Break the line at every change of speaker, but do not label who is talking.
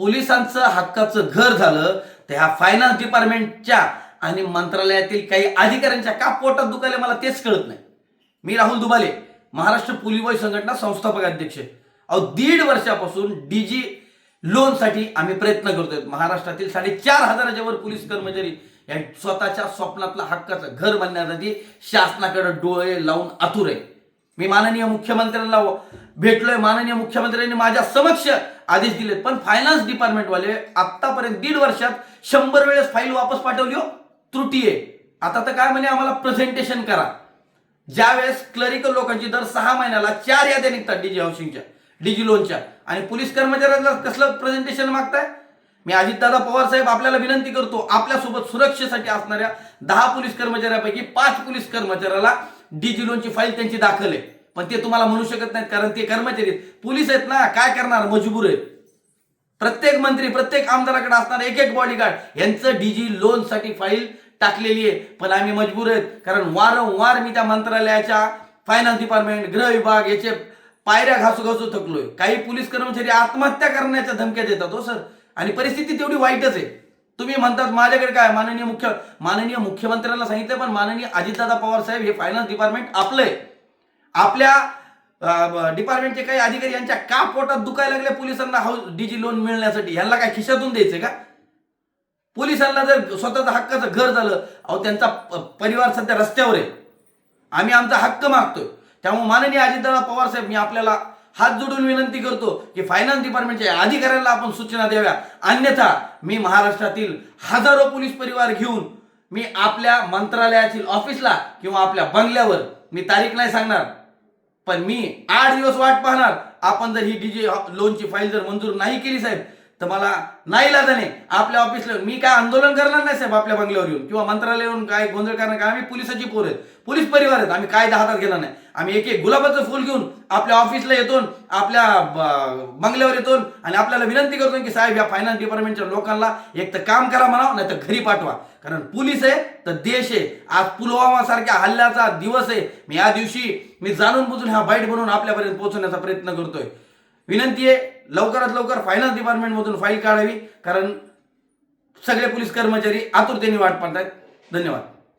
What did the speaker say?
पोलिसांचं हक्काचं घर झालं तर ह्या फायनान्स डिपार्टमेंटच्या आणि मंत्रालयातील काही अधिकाऱ्यांच्या का पोटात दुखायला मला तेच कळत नाही. मी राहुल दुबाले महाराष्ट्र पुलिबॉय संघटना संस्थापक अध्यक्ष. अहो दीड वर्षापासून डीजी लोनसाठी आम्ही प्रयत्न करतोय. महाराष्ट्रातील साडेचार हजाराच्या वर पोलीस कर्मचारी या स्वतःच्या स्वप्नातलं हक्काचं घर बांधण्यासाठी शासनाकडे डोळे लावून आतुर आहे. मी माननीय मुख्यमंत्र्यांना भेटलोय. माननीय मुख्यमंत्र्यांनी माझ्या समक्ष आदेश दिले पण फायनान्स डिपार्टमेंटवाले आतापर्यंत दीड वर्षात शंभर वेळेस फाईल वापस पाठवली हो. त्रुटी आहे. आता तर काय म्हणे आम्हाला प्रेझेंटेशन करा. ज्यावेळेस क्लरिकल लोकांची दर सहा महिन्याला चार याद्या निघतात डीजी हाऊसिंगच्या डीजी लोनच्या आणि पोलीस कर्मचाऱ्यांना कसलं प्रेझेंटेशन मागताय? मी अजितदादा पवार साहेब आपल्याला विनंती करतो आपल्यासोबत सुरक्षेसाठी असणाऱ्या दहा पोलीस कर्मचाऱ्यापैकी पाच पोलीस कर्मचाऱ्याला डीजी लोनची फाईल त्यांची दाखल आहे. पण ते तुम्हाला म्हणू शकत नाहीत कारण ते कर्मचारी आहेत. पोलीस आहेत ना काय करणार? मजबूर आहेत. प्रत्येक मंत्री प्रत्येक आमदाराकडे असणारे एक एक बॉडीगार्ड यांचं डीजी लोनसाठी फाईल टाकलेली आहे. पण आम्ही मजबूर आहेत कारण वारंवार मी त्या मंत्रालयाच्या फायनान्स डिपार्टमेंट गृह विभाग याचे पायऱ्या घासू घासू थकलोय. काही पोलीस कर्मचारी आत्महत्या करण्याच्या धमक्या देतात हो सर. आणि परिस्थिती तेवढी वाईटच आहे. तुम्ही म्हणतात माझ्याकडे काय? माननीय मुख्य माननीय मुख्यमंत्र्यांना सांगितलं पण माननीय अजितदादा पवार साहेब हे फायनान्स डिपार्टमेंट आपलंय आपल्या डिपार्टमेंटचे काही अधिकारी यांच्या का पोटात दुखायला लागले? पोलिसांना हाऊस डीजी लोन मिळण्यासाठी. यांना काय खिशातून द्यायचंय का? पोलिसांना जर स्वतःचं हक्काचं घर झालं अहो त्यांचा प- परिवार सध्या रस्त्यावर आहे. आम्ही आमचा हक्क मागतोय. त्यामुळे माननीय अजितदादा पवार साहेब मी आपल्याला हात जोडून विनंती करतो की फायनान्स डिपार्टमेंटच्या अधिकाऱ्यांना आपण सूचना द्याव्या. अन्यथा मी महाराष्ट्रातील हजारो पोलीस परिवार घेऊन मी आपल्या मंत्रालयातील ऑफिसला किंवा आपल्या बंगल्यावर मी तारीख नाही सांगणार पण मी आठ दिवस वाट पाहणार. आपण जर ही डीजे लोनची फाईल जर मंजूर नाही केली साहेब तर मला नाही लाजाने आपल्या ऑफिसला मी काय आंदोलन करणार नाही साहेब आपल्या बंगल्यावर येऊन किंवा मंत्रालय येऊन काय गोंधळ करणार काय आम्ही पोलिसाची पोर आहेत. पोलीस परिवार आहेत. आम्ही काय हातात घेणार नाही. आम्ही एक एक गुलाबाचं फुल घेऊन आपल्या ऑफिसला येतो आपल्या बंगल्यावर येतो आणि आपल्याला विनंती करतो की साहेब या फायनान्स डिपार्टमेंटच्या लोकांना एक तर काम करा म्हणावं नाही तर घरी पाठवा. कारण पोलीस आहे तर देश आहे. आज पुलवामा सारख्या हल्ल्याचा दिवस आहे. मी या दिवशी मी जाणून बुजून हा बाईट बनवून आपल्यापर्यंत पोहोचवण्याचा प्रयत्न करतोय. विनंती आहे लवकरात लवकर फायनान्स डिपार्टमेंटमधून फाईल काढावी कारण सगळे पोलीस कर्मचारी आतुरतेने वाट पाहत आहेत धन्यवाद.